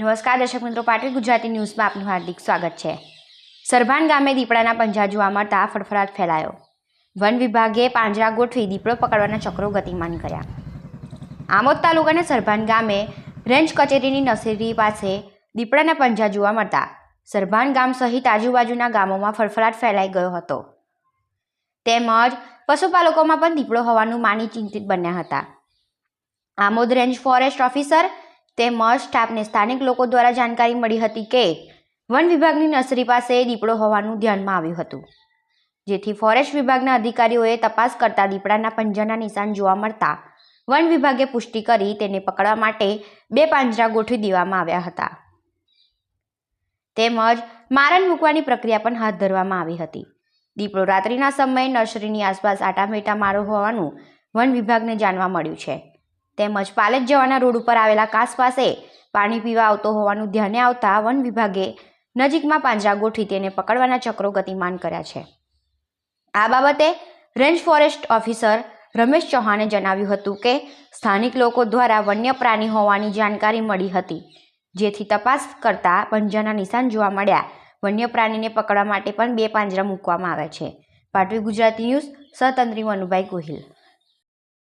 નમસ્કાર, દર્શક મિત્રો. પાટવી ગુજરાતી ન્યૂઝમાં આપનું હાર્દિક સ્વાગત છે. સરભાન ગામે દીપડાના પંજા જોવા મળતા ફડફડાટ ફેલાયો. વન વિભાગે પાંજરા ગોઠવી દીપડો પકડવાના ચક્રો ગતિમાન કર્યા. આમોદ તાલુકાના સરભાન ગામે રેન્જ કચેરીની નસેરી પાસે દીપડાના પંજા જોવા મળતા સરભાન ગામ સહિત આજુબાજુના ગામોમાં ફડફડાટ ફેલાઈ ગયો હતો. તેમજ પશુપાલકોમાં પણ દીપડો હોવાનું માની ચિંતિત બન્યા હતા. આમોદ રેન્જ ફોરેસ્ટ ઓફિસર તેમજ સ્ટાફને સ્થાનિક લોકો દ્વારા જાણકારી મળી હતી કે વન વિભાગની નર્સરી પાસે દીપડો હોવાનું ધ્યાનમાં આવ્યું હતું. જેથી ફોરેસ્ટ વિભાગના અધિકારીઓએ તપાસ કરતા દીપડાના પંજાના નિશાન જોવા મળતા વન વિભાગે પુષ્ટિ કરી તેને પકડવા માટે બે પાંજરા ગોઠવી દેવામાં આવ્યા હતા. તેમજ મારણ મૂકવાની પ્રક્રિયા પણ હાથ ધરવામાં આવી હતી. દીપડો રાત્રિના સમયે નર્સરીની આસપાસ આટામેટા મારો હોવાનું વન વિભાગને જાણવા મળ્યું છે. તેમજ પાલેજ જવાના રોડ ઉપર આવેલા કાસ પાસે પાણી પીવા આવતો હોવાનું ધ્યાને આવતા વન વિભાગે નજીકમાં પાંજરા ગોઠવી તેને પકડવાના ચક્રો ગતિમાન કર્યા છે. આ બાબતે રેન્જ ફોરેસ્ટ ઓફિસર રમેશ ચૌહાણે જણાવ્યું હતું કે, સ્થાનિક લોકો દ્વારા વન્ય પ્રાણી હોવાની જાણકારી મળી હતી, જેથી તપાસ કરતા પંજાના નિશાન જોવા મળ્યા. વન્ય પ્રાણીને પકડવા માટે પણ બે પાંજરા મૂકવામાં આવ્યા છે. પાટવી ગુજરાતી ન્યૂઝ સતંત્રી મનુભાઈ ગોહિલ.